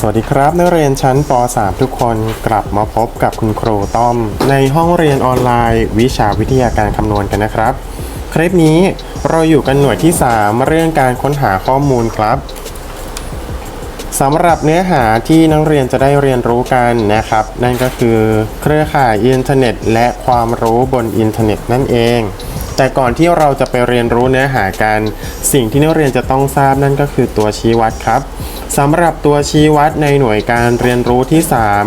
สวัสดีครับนักเรียนชั้นป .3 ทุกคนกลับมาพบกับคุณครูต้อม ในห้องเรียนออนไลน์ วิชาวิทยาการคำนวณกันนะครับ คลิปนี้เราอยู่กันหน่วยที่ 3 เรื่องการค้นหาข้อมูลครับสำหรับเนื้อหาที่นักเรียนจะได้เรียนรู้กันนะครับ นั่นก็คือเครือข่ายอินเทอร์เน็ต และความรู้บนอินเทอร์เน็ตนั่นเอง แต่ก่อนที่เราจะไปเรียนรู้เนื้อหากัน สิ่งที่นักเรียนจะต้องทราบนั่นก็คือตัวชี้วัดครับสำหรับตัวชี้วัดในหน่วยการเรียนรู้ที่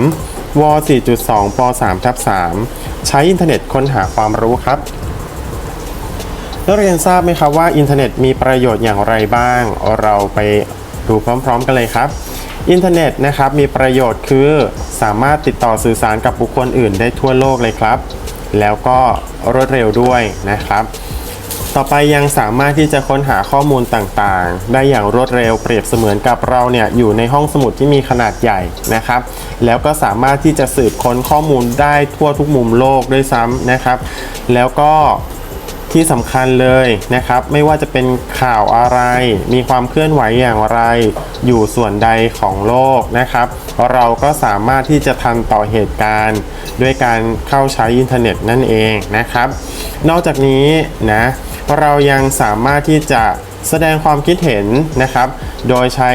3ว4.2ป3ทับ3ใช้อินเทอร์เน็ตค้นหาความรู้ครับนักเรียนทราบไหมครับว่าอินเทอร์เน็ตมีประโยชน์อย่างไรบ้าง เราไปดูพร้อมๆกันเลยครับ อินเทอร์เน็ตนะครับมีประโยชน์คือสามารถติดต่อสื่อสารกับบุคคลอื่นได้ทั่วโลกเลยครับ แล้วก็รวดเร็วด้วยนะครับ ต่อไปยังสามารถที่จะค้นหาข้อมูลต่างๆ ได้อย่างรวดเร็วเปรียบเสมือนกับเราเนี่ยอยู่ในห้องสมุดที่มีขนาดใหญ่นะครับ แล้วก็สามารถที่จะสืบค้นข้อมูลได้ทั่วทุกมุมโลกด้วยซ้ำนะครับ แล้วก็ ที่สำคัญเลยนะครับ ไม่ว่าจะเป็นข่าวอะไร มีความเคลื่อนไหวอย่างไร อยู่ส่วนใดของโลกนะครับ เราก็สามารถที่จะทันต่อเหตุการณ์ ด้วยการเข้าใช้อินเทอร์เน็ตนั่นเองนะครับ นอกจากนี้นะเรายังสามารถที่จะแสดงความคิดเห็นนะครับ โดยใช้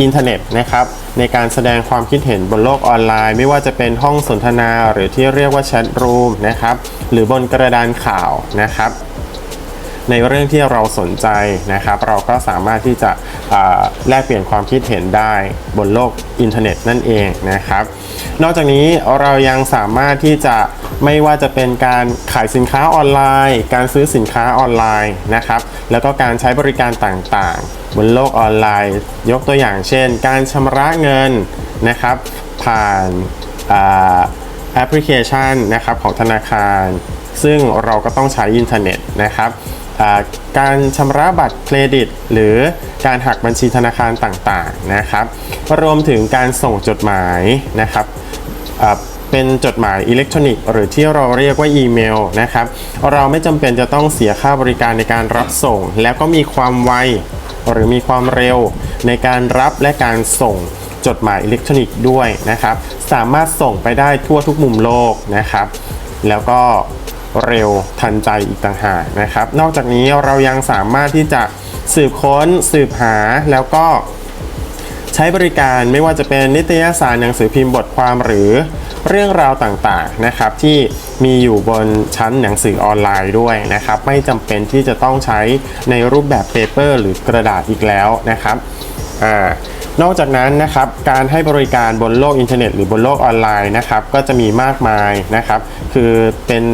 อินเทอร์เน็ตนะครับในการแสดงความคิดเห็นบนโลกออนไลน์ ไม่ว่าจะเป็นห้องสนทนาหรือที่เรียกว่าแชทรูมนะครับหรือบนกระดานข่าวนะครับ ในเรื่องที่เราสนใจนะครับ เราก็สามารถที่จะแลกเปลี่ยนความคิดเห็นได้บนโลกอินเทอร์เน็ตนั่นเองนะครับ นอกจากนี้เรายังสามารถที่จะไม่ว่าจะเป็นการขายสินค้าออนไลน์ การซื้อสินค้าออนไลน์นะครับ แล้วก็การใช้บริการต่างๆ บนโลกออนไลน์ ยกตัวอย่างเช่น การชำระเงินนะครับ ผ่านแอปพลิเคชันนะครับของธนาคาร ซึ่งเราก็ต้องใช้อินเทอร์เน็ตนะครับการชำระบัตรเครดิต หรือการหักบัญชีธนาคารต่างๆนะครับ รวมถึงการส่งจดหมายนะครับเป็นจดหมายอิเล็กทรอนิกส์หรือที่เราเรียกว่าอีเมลนะครับ เราไม่จำเป็นจะต้องเสียค่าบริการในการรับส่ง แล้วก็มีความไว หรือมีความเร็วในการรับและการส่งจดหมายอิเล็กทรอนิกส์ด้วยนะครับ สามารถส่งไปได้ทั่วทุกมุมโลกนะครับ แล้วก็เร็วทันใจอีกต่างหากนะครับ นอกจากนี้เรายังสามารถที่จะสืบค้นสืบหาแล้วก็ใช้บริการไม่ว่าจะเป็นนิตยสารหนังสือพิมพ์บทความหรือ เรื่องราวต่างๆนะครับที่มีอยู่บนชั้นหนังสือออนไลน์ด้วยนะครับไม่จำเป็นที่จะต้องใช้ในรูปแบบเปเปอร์หรือกระดาษอีกแล้วนะครับอ่านอกจากนั้นนะครับการให้บริการบนโลกอินเทอร์เน็ตหรือบนโลกออนไลน์นะครับก็จะมีมากมายนะครับ คือเป็น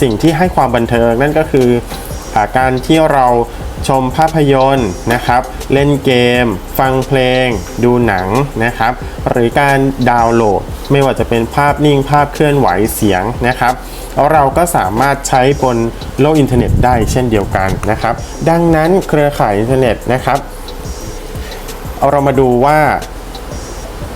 สิ่งที่ให้ความบันเทิงนั่นก็คือ การที่เราชมภาพยนตร์นะครับ เล่นเกม ฟังเพลง ดูหนังนะครับ หรือการดาวน์โหลด ไม่ว่าจะเป็นภาพนิ่งภาพเคลื่อนไหวเสียงนะครับเราก็สามารถใช้บนโลกอินเทอร์เน็ตได้เช่นเดียวกันนะครับ ดังนั้นเครือข่ายอินเทอร์เน็ตนะครับ เอาเรามาดูว่า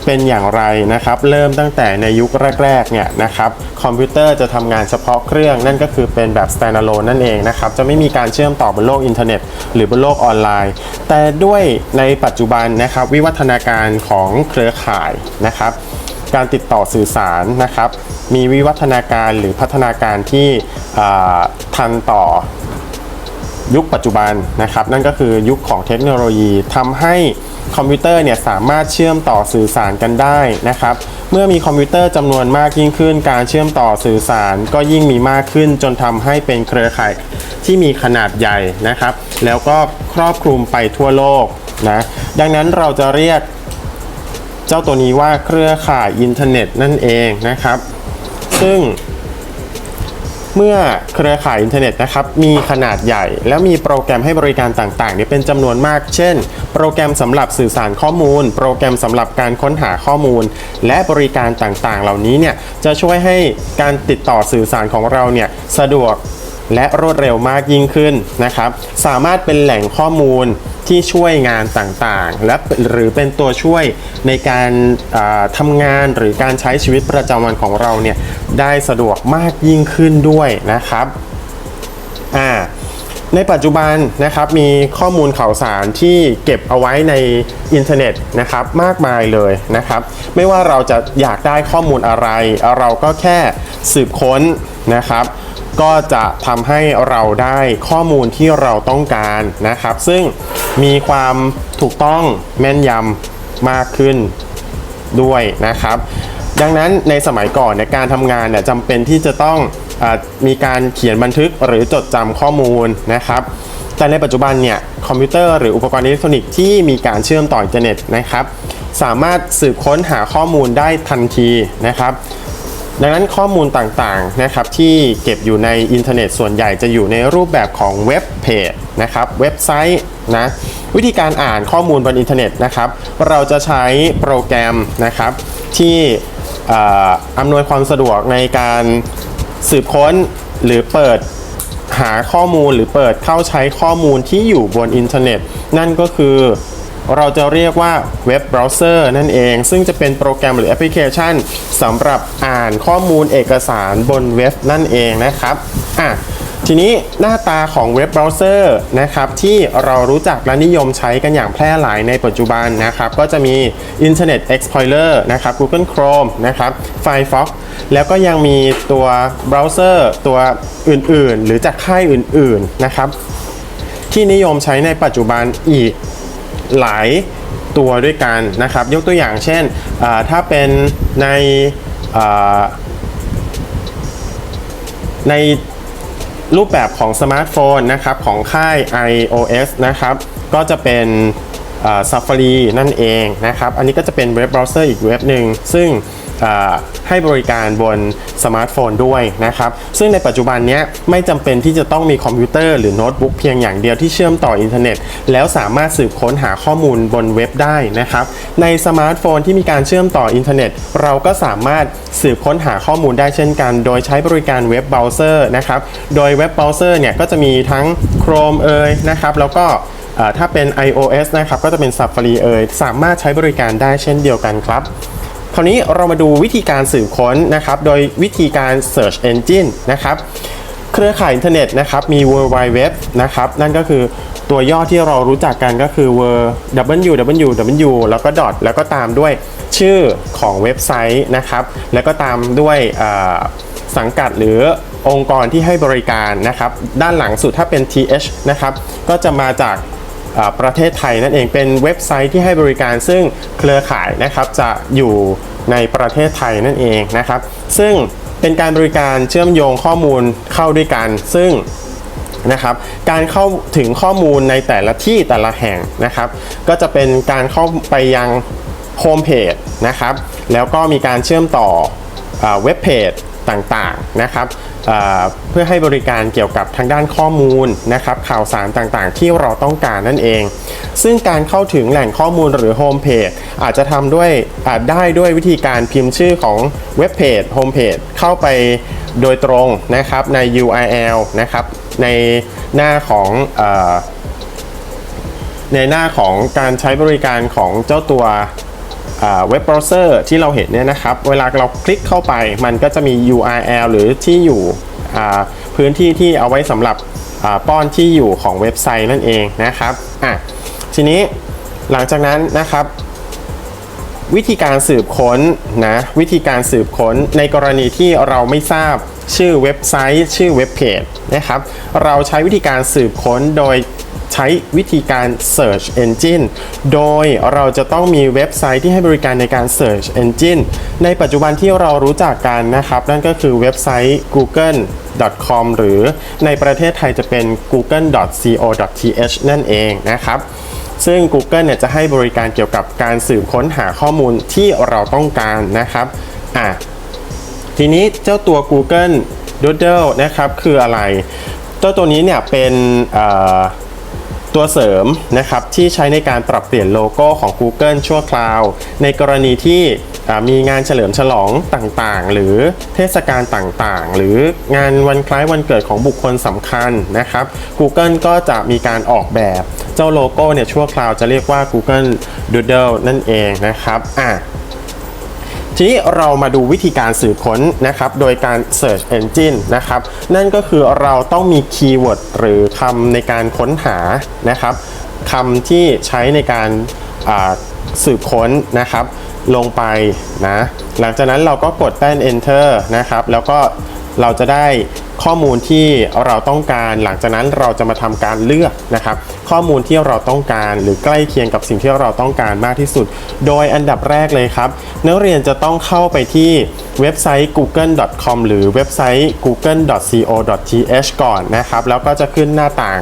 เป็นอย่างไรนะครับ เริ่มตั้งแต่ในยุคแรกๆเนี่ยนะครับคอมพิวเตอร์จะทำงานเฉพาะเครื่องนั่นก็คือเป็นแบบ standalone นั่นเองนะครับจะไม่มีการเชื่อมต่อบนโลกอินเทอร์เน็ต หรือบนโลกออนไลน์ แต่ด้วยในปัจจุบันนะครับวิวัฒนาการของเครือข่ายนะครับการติดต่อสื่อสารนะครับ มีวิวัฒนาการหรือพัฒนาการที่ทันต่อ ยุคปัจจุบันนะครับ นั่นก็คือยุคของเทคโนโลยีทำให้คอมพิวเตอร์เนี่ยสามารถเชื่อมต่อสื่อสารกันได้นะครับ เมื่อมีคอมพิวเตอร์จำนวนมากยิ่งขึ้น การเชื่อมต่อสื่อสารก็ยิ่งมีมากขึ้น จนทำให้เป็นเครือข่ายที่มีขนาดใหญ่นะครับ แล้วก็ครอบคลุมไปทั่วโลกนะ ดังนั้นเราจะเรียกเจ้าตัวนี้ว่าเครือข่ายอินเทอร์เน็ตนั่นเองนะครับ ซึ่ง เมื่อเครือข่ายอินเทอร์เน็ตนะครับมีขนาดใหญ่ แล้วมีโปรแกรมให้บริการต่างๆเนี่ยเป็นจำนวนมาก เช่น โปรแกรมสำหรับสื่อสารข้อมูล โปรแกรมสำหรับการค้นหาข้อมูล และบริการต่างๆ เหล่านี้เนี่ยจะช่วยให้การติดต่อสื่อสารของเราเนี่ยสะดวก และรวดเร็วมากยิ่งขึ้นนะครับ สามารถเป็นแหล่งข้อมูลที่ช่วยงานต่างๆ และหรือเป็นตัวช่วยในการาทำงานหรือการใช้ชีวิตประจำวันของเราเนี่ยได้สะดวกมากยิ่งขึ้นด้วยนะครับอ่าในปัจจุบันนะครับมีข้อมูลข่าวสารที่เก็บเอาไว้ในอินเทอร์เน็ตนะครับมากมายเลยนะครับ ไม่ว่าเราจะอยากได้ข้อมูลอะไร เราก็แค่สืบค้นนะครับ ก็จะทำให้เราได้ข้อมูลที่เราต้องการนะครับ ซึ่งมีความถูกต้องแม่นยำมากขึ้นด้วยนะครับ ดังนั้นในสมัยก่อนในการทำงานเนี่ยจำเป็นที่จะต้องอมีการเขียนบันทึกหรือจดจำข้อมูลนะครับแต่ในปัจจุบันเนี่ยคอมพิวเตอร์หรืออุปกรณ์อิเล็กทรอนิกส์ที่มีการเชื่อมต่ออินเทอร์เน็ตนะครับ สามารถสืบค้นหาข้อมูลได้ทันทีนะครับ ดังนั้นข้อมูลต่างๆนะครับที่เก็บอยู่ในอินเทอร์เน็ตส่วนใหญ่จะอยู่ในรูปแบบของเว็บเพจนะครับเว็บไซต์นะวิธีการอ่านข้อมูลบนอินเทอร์เน็ตนะครับเราจะใช้โปรแกรมนะครับที่อ่ออำนวยความสะดวกในการสืบค้นหรือเปิดหาข้อมูลหรือเปิดเข้าใช้ข้อมูลที่อยู่บนอินเทอร์เน็ต นั่นก็คือ เราจะเรียกว่าเว็บเบราว์เซอร์นั่นเอง ซึ่งจะเป็นโปรแกรมหรือแอปพลิเคชันสำหรับอ่านข้อมูลเอกสารบนเว็บนั่นเองนะครับอะทีนี้หน้าตาของเว็บเบราว์เซอร์นะครับที่เรารู้จักและนิยมใช้กันอย่างแพร่หลายในปัจจุบันนะครับก็จะมี Internet Explorer นะครับ Google Chrome นะครับ Firefox แล้วก็ยังมีตัวเบราว์เซอร์ตัวอื่นๆ หรือจากค่ายอื่นๆนะครับที่นิยมใช้ในปัจจุบันอีก หลายตัวด้วยกันนะครับ ยกตัวอย่างเช่นถ้าเป็นในในรูปแบบของสมาร์ทโฟนนะครับของค่าย iOS นะครับ ก็จะเป็น Safari นั่นเองนะครับ อันนี้ก็จะเป็นเว็บเบราว์เซอร์อีกเว็บหนึ่งซึ่งให้บริการบนสมาร์ทโฟนด้วยนะครับ ซึ่งในปัจจุบันนี้ไม่จำเป็นที่จะต้องมีคอมพิวเตอร์หรือโน้ตบุ๊กเพียงอย่างเดียวที่เชื่อมต่ออินเทอร์เน็ต แล้วสามารถสืบค้นหาข้อมูลบนเว็บได้นะครับ ในสมาร์ทโฟนที่มีการเชื่อมต่ออินเทอร์เน็ต เราก็สามารถสืบค้นหาข้อมูลได้เช่นกัน โดยใช้บริการเว็บเบราว์เซอร์นะครับ โดยเว็บเบราว์เซอร์เนี่ยก็จะมีทั้ง Chrome เอ่ยนะครับ แล้วก็ ถ้าเป็น iOS นะครับก็จะเป็น Safari เอ่ยสามารถใช้บริการได้เช่นเดียวกันครับ คราวนี้เรามาดูวิธีการสืบค้นนะครับ โดยวิธีการ Search Engine นะครับ เครือข่ายอินเทอร์เน็ตนะครับมี World Wide Web นะครับ นั่นก็คือตัวย่อที่เรารู้จักกันก็คือ www แล้วก็ dot แล้วก็ตามด้วยชื่อของเว็บไซต์นะครับ แล้วก็ตามด้วยสังกัดหรือองค์กรที่ให้บริการนะครับ ด้านหลังสุดถ้าเป็น th นะครับ ก็จะมาจาก ประเทศไทยนั่นเองเป็นเว็บไซต์ที่ให้บริการซึ่งเครือข่ายนะครับจะอยู่ในประเทศไทยนั่นเองนะครับ ซึ่งเป็นการบริการเชื่อมโยงข้อมูลเข้าด้วยกัน ซึ่งนะครับการเข้าถึงข้อมูลในแต่ละที่แต่ละแห่งนะครับ ก็จะเป็นการเข้าไปยังโฮมเพจนะครับแล้วก็มีการเชื่อมต่ออเว็บเพจต่างๆนะครับ เพื่อให้บริการเกี่ยวกับทางด้านข้อมูลนะครับข่าวสารต่างๆ ที่เราต้องการนั่นเอง ซึ่งการเข้าถึงแหล่งข้อมูลหรือโฮมเพจอาจจะทำด้วยอาจได้ด้วยวิธีการพิมพ์ชื่อของเว็บเพจโฮมเพจเข้าไปโดยตรงนะครับใน URL นะครับในหน้าของอในหน้าของการใช้บริการของเจ้าตัว เว็บเบราว์เซอร์ที่เราเห็นเนี่ยนะครับ เวลาเราคลิกเข้าไปมันก็จะมี URL หรือที่อยู่พื้นที่ที่เอาไว้สำหรับป้อนที่อยู่ของเว็บไซต์นั่นเองนะครับอะทีนี้หลังจากนั้นนะครับ วิธีการสืบค้นนะวิธีการสืบค้นในกรณีที่เราไม่ทราบ ชื่อเว็บไซต์ ชื่อเว็บเพจนะครับ เราใช้วิธีการสืบค้นโดยใช้วิธีการ Search Engine โดยเราจะต้องมีเว็บไซต์ที่ให้บริการในการ Search Engine ในปัจจุบันที่เรารู้จักกันนะครับ นั่นก็คือเว็บไซต์ google.com หรือในประเทศไทยจะเป็น google.co.th นั่นเองนะครับ ซึ่ง Google เนี่ยจะให้บริการเกี่ยวกับการสืบค้นหาข้อมูลที่เราต้องการนะครับ อะ ทีนี้เจ้าตัว Google Doodle นะครับคืออะไรเจ้าตัวนี้เนี่ยเป็นตัวเสริมนะครับที่ใช้ในการปรับเปลี่ยนโลโก้ของ Google ชั่วคราว ในกรณีที่มีงานเฉลิมฉลองต่างๆ หรือเทศกาลต่างๆ หรืองานวันคล้ายวันเกิดของบุคคลสำคัญนะครับ Google ก็จะมีการออกแบบเจ้าโลโก้เนี่ยชั่วคราวจะเรียกว่า Google Doodle นั่นเองนะครับอะ ทีนี้เรามาดูวิธีการสืบค้นนะครับโดยการ Search Engine นะครับนั่นก็คือเราต้องมีคีย์เวิร์ดหรือคำในการค้นหานะครับคำที่ใช้ในการสืบค้นนะครับ ลงไปนะหลังจากนั้นเราก็กดแป้น enter นะครับแล้วก็เราจะได้ ข้อมูลที่เราต้องการหลังจากนั้นเราจะมาทำการเลือกนะครับ ข้อมูลที่เราต้องการหรือใกล้เคียงกับสิ่งที่เราต้องการมากที่สุด โดยอันดับแรกเลยครับ นักเรียนจะต้องเข้าไปที่เว็บไซต์ google.com หรือเว็บไซต์ google.co.th ก่อนนะครับแล้วก็จะขึ้นหน้าต่าง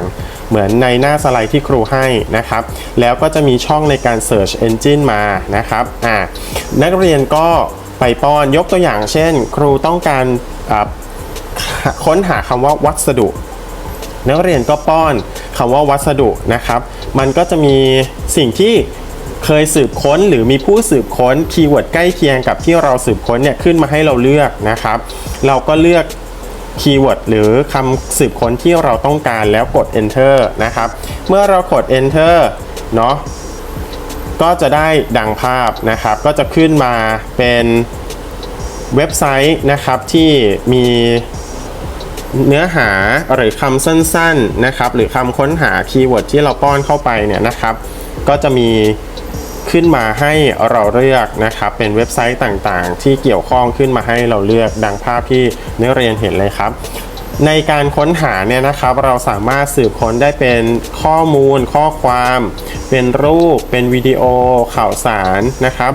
เหมือนในหน้าสไลด์ที่ครูให้นะครับ แล้วก็จะมีช่องในการ Search Engine มานะครับอ่านักเรียนก็ไปป้อนยกตัวอย่างเช่น ครูต้องการ ค้นหาคำว่าวัสดุ นักเรียนก็ป้อนคำว่าวัสดุนะครับ มันก็จะมีสิ่งที่เคยสืบค้นหรือมีผู้สืบค้นคีย์เวิร์ดใกล้เคียงกับที่เราสืบค้นเนี่ยขึ้นมาให้เราเลือกนะครับ เราก็เลือกคีย์เวิร์ดหรือคำสืบค้นที่เราต้องการแล้วกด enter นะครับ เมื่อเรากด enter เนาะก็จะได้ดังภาพนะครับ ก็จะขึ้นมาเป็นเว็บไซต์นะครับที่มี เนื้อหาหรือคำสั้นๆนะครับ หรือคำค้นหาคีย์เวิร์ดที่เราป้อนเข้าไปเนี่ยนะครับ ก็จะมีขึ้นมาให้เราเลือกนะครับ เป็นเว็บไซต์ต่างๆ ที่เกี่ยวข้องขึ้นมาให้เราเลือกดังภาพที่นักเรียนเห็นเลยครับในการค้นหาเนี่ยนะครับเราสามารถสืบค้นได้เป็นข้อมูล ข้อความ เป็นรูป เป็นวิดีโอข่าวสารนะครับ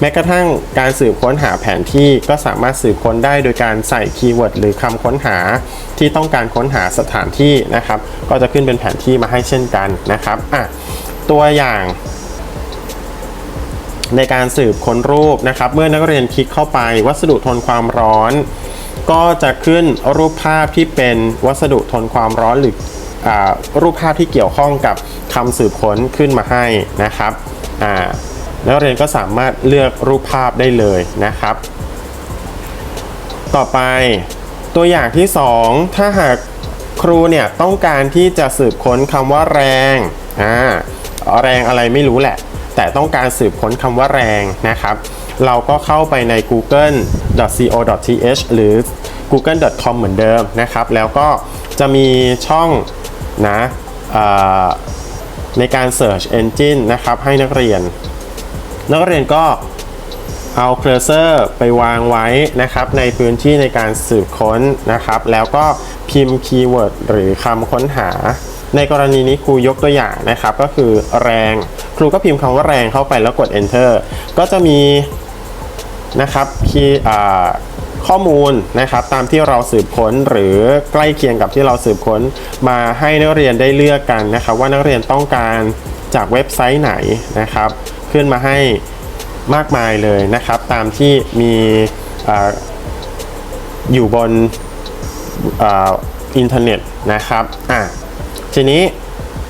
แม้กระทั่งการสืบค้นหาแผนที่ก็สามารถสืบค้นได้โดยการใส่คีย์เวิร์ดหรือคำค้นหาที่ต้องการค้นหาสถานที่นะครับ ก็จะขึ้นเป็นแผนที่มาให้เช่นกันนะครับอะตัวอย่างในการสืบค้นรูปนะครับ เมื่อนักเรียนคลิกเข้าไปวัสดุทนความร้อน ก็จะขึ้นรูปภาพที่เป็นวัสดุทนความร้อนหรืออรูปภาพที่เกี่ยวข้องกับคำสืบค้นขึ้นมาให้นะครับอ่า นักเรียนก็สามารถเลือกรูปภาพได้เลยนะครับ ต่อไปตัวอย่างที่ 2 ถ้าหากครูเนี่ยต้องการที่จะสืบค้นคำว่าแรงอ่าแรงอะไรไม่รู้แหละ แต่ต้องการสืบค้นคำว่าแรงนะครับ เราก็เข้าไปใน google.co.th หรือ google.com เหมือนเดิมนะครับ แล้วก็จะมีช่องนะในการ Search Engine นะครับให้นักเรียน นักเรียนก็เอาเคอร์เซอร์ไปวางไว้นะครับ ในพื้นที่ในการสืบค้นนะครับ แล้วก็พิมพ์คีย์เวิร์ดหรือคำค้นหา ในกรณีนี้ครูยกตัวอย่างนะครับ ก็คือแรง ครูก็พิมพ์คำว่าแรงเข้าไปแล้วกด enter ก็จะมีนะครับคีย์อ่ข้อมูลนะครับตามที่เราสืบค้นหรือใกล้เคียงกับที่เราสืบค้น มาให้นักเรียนได้เลือกกันนะครับ ว่านักเรียนต้องการจากเว็บไซต์ไหนนะครับ ขึ้นมาให้มากมายเลยนะครับ ตามที่มีออยู่บนออินเทอร์เน็ตนะครับอะทีนี้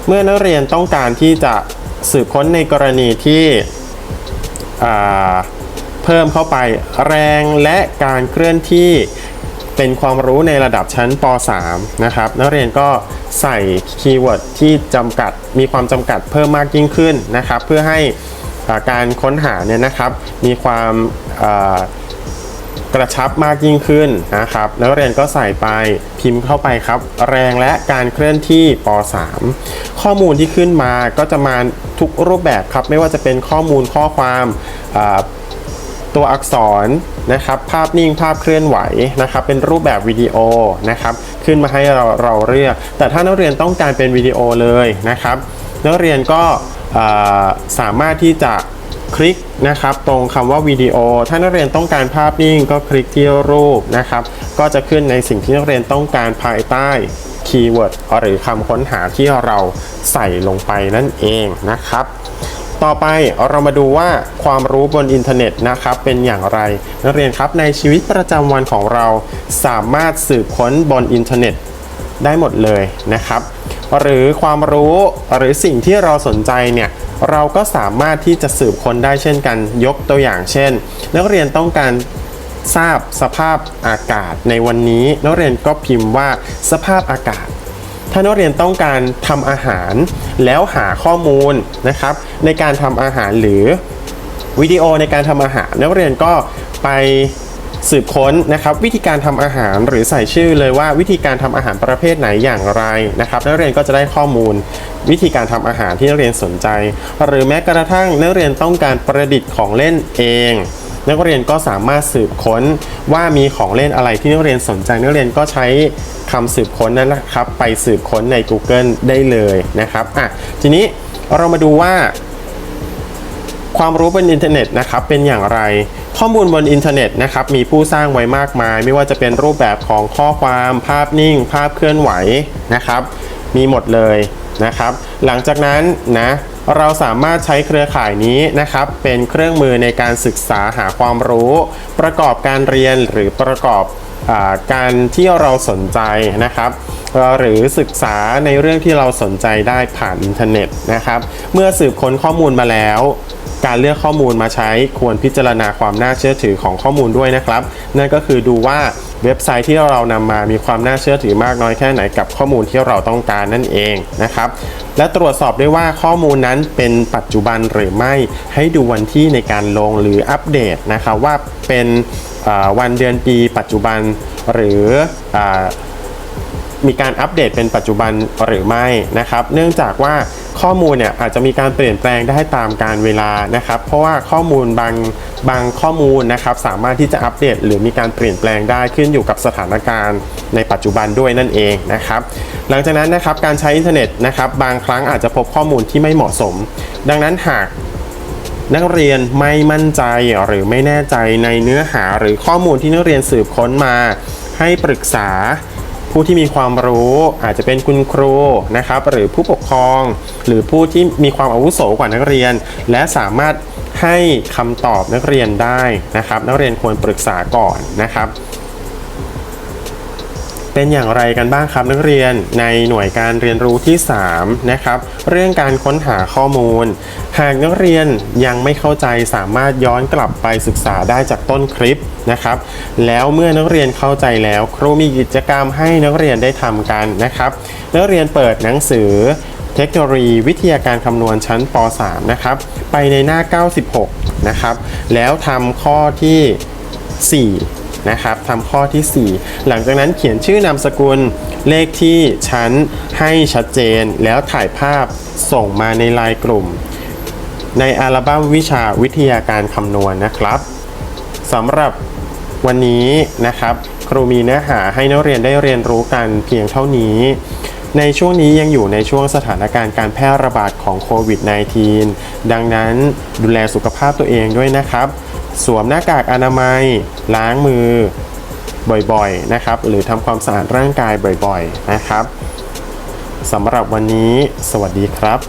เมื่อนักเรียนต้องการที่จะสืบค้นในกรณีที่เพิ่มเข้าไปแรงและการเคลื่อนที่เป็นความรู้ในระดับชั้นป .3 นะครับ นักเรียนก็ใส่คีย์เวิร์ดที่จำกัดมีความจำกัดเพิ่มมากยิ่งขึ้นนะครับ เพื่อให้ การค้นหาเนี่ยนะครับมีความกระชับมากยิ่งขึ้นนะครับ นักเรียนก็ใส่ไปพิมพ์เข้าไปครับ แรงและการเคลื่อนที่ป .3 ข้อมูลที่ขึ้นมาก็จะมาทุกรูปแบบครับ ไม่ว่าจะเป็นข้อมูลข้อความตัวอักษรนะครับ ภาพนิ่งภาพเคลื่อนไหวนะครับ เป็นรูปแบบวิดีโอนะครับ ขึ้นมาให้เราเราเลือก แต่ถ้านักเรียนต้องการเป็นวิดีโอเลยนะครับ นักเรียนก็ สามารถที่จะคลิกนะครับตรงคำว่าวิดีโอ ถ้านักเรียนต้องการภาพนิ่งก็คลิกที่รูปนะครับ ก็จะขึ้นในสิ่งที่นักเรียนต้องการภายใต้คีย์เวิร์ดหรือคำค้นหาที่เราใส่ลงไปนั่นเองนะครับ ต่อไปเรามาดูว่าความรู้บนอินเทอร์เน็ตนะครับเป็นอย่างไร นักเรียนครับในชีวิตประจำวันของเราสามารถสืบค้นบนอินเทอร์เน็ตได้หมดเลยนะครับ หรือความรู้หรือสิ่งที่เราสนใจเนี่ยเราก็สามารถที่จะสืบค้นได้เช่นกันยกตัวอย่างเช่น นักเรียนต้องการทราบสภาพอากาศในวันนี้ นักเรียนก็พิมพ์ว่าสภาพอากาศ ถ้านักเรียนต้องการทำอาหาร แล้วหาข้อมูลนะครับ ในการทำอาหารหรือวิดีโอในการทำอาหาร นักเรียนก็ไป สืบค้นนะครับวิธีการทำอาหารหรือใส่ชื่อเลยว่าวิธีการทำอาหารประเภทไหนอย่างไรนะครับนักเรียนก็จะได้ข้อมูล วิธีการทำอาหารที่นักเรียนสนใจ หรือแม้กระทั่งนักเรียนต้องการประดิษฐ์ของเล่นเองนักเรียนก็สามารถสืบค้นว่ามีของเล่นอะไรที่นักเรียนสนใจนักเรียนก็ใช้คำสืบค้นนั้นนะครับ ไปสืบค้นใน Google ได้เลยนะครับอะทีนี้เรามาดูว่า ความรู้บนอินเทอร์เน็ตนะครับเป็นอย่างไร ข้อมูลบนอินเทอร์เน็ตนะครับมีผู้สร้างไว้มากมาย ไม่ว่าจะเป็นรูปแบบของข้อความภาพนิ่ง ภาพเคลื่อนไหวนะครับ มีหมดเลยนะครับ หลังจากนั้นนะเราสามารถใช้เครือข่ายนี้นะครับ เป็นเครื่องมือในการศึกษาหาความรู้ ประกอบการเรียนหรือประกอบ การที่เราสนใจนะครับหรือศึกษาในเรื่องที่เราสนใจได้ผ่านอินเทอร์เน็ตนะครับ เมื่อสืบค้นข้อมูลมาแล้ว การเลือกข้อมูลมาใช้ควรพิจารณาความน่าเชื่อถือของข้อมูลด้วยนะครับ นั่นก็คือดูว่าเว็บไซต์ที่เรานำมามีความน่าเชื่อถือมากน้อยแค่ไหนกับข้อมูลที่เราต้องการนั่นเองนะครับ และตรวจสอบได้ว่าข้อมูลนั้นเป็นปัจจุบันหรือไม่ให้ดูวันที่ในการลงหรืออัปเดตนะครับว่าเป็น วันเดือนปีปัจจุบันหรืออมีการอัปเดตเป็นปัจจุบันหรือไม่นะครับ เนื่องจากว่าข้อมูลเนี่ยอาจจะมีการเปลี่ยนแปลงได้ตามการเวลานะครับ เพราะว่าข้อมูลบางบางข้อมูลนะครับ สามารถที่จะอัปเดต หรือมีการเปลี่ยนแปลงได้ขึ้นอยู่กับสถานการณ์ในปัจจุบันด้วยนั่นเองนะครับ หลังจากนั้นนะครับการใช้อินเทอร์เน็ตนะครับบางครั้งอาจจะพบข้อมูลที่ไม่เหมาะสม ดังนั้นหาก นักเรียนไม่มั่นใจหรือไม่แน่ใจในเนื้อหาหรือข้อมูลที่นักเรียนสืบค้นมา ให้ปรึกษาผู้ที่มีความรู้อาจจะเป็นคุณครูนะครับ หรือผู้ปกครอง หรือผู้ที่มีความอาวุโสกว่านักเรียน และสามารถให้คำตอบนักเรียนได้นะครับ นักเรียนควรปรึกษาก่อนนะครับ เป็นอย่างไรกันบ้างครับนักเรียนในหน่วยการเรียนรู้ที่ 3 นะครับ เรื่องการค้นหาข้อมูล หากนักเรียนยังไม่เข้าใจสามารถย้อนกลับไปศึกษาได้จากต้นคลิปนะครับ แล้วเมื่อนักเรียนเข้าใจแล้วครูมีกิจกรรมให้นักเรียนได้ทำกันนะครับ นักเรียนเปิดหนังสือเทคโนโลยีวิทยาการคำนวณชั้นป .3 นะครับ ไปในหน้า 96 นะครับ แล้วทำข้อที่ 4 นะครับทำข้อที่ 4 หลังจากนั้นเขียนชื่อนามสกุลเลขที่ชั้นให้ชัดเจน แล้วถ่ายภาพส่งมาในไลน์กลุ่ม ในอัลบั้มวิชาวิทยาการคำนวณนะครับสำหรับวันนี้นะครับ ครูมีเนื้อหาให้นักเรียนได้เรียนรู้กันเพียงเท่านี้ ในช่วงนี้ยังอยู่ในช่วงสถานการณ์การแพร่ระบาดของโควิด -19 ดังนั้นดูแลสุขภาพตัวเองด้วยนะครับ สวมหน้ากากอนามัย ล้างมือบ่อยๆนะครับ หรือทำความสะอาดร่างกายบ่อยๆนะครับสำหรับวันนี้ สวัสดีครับ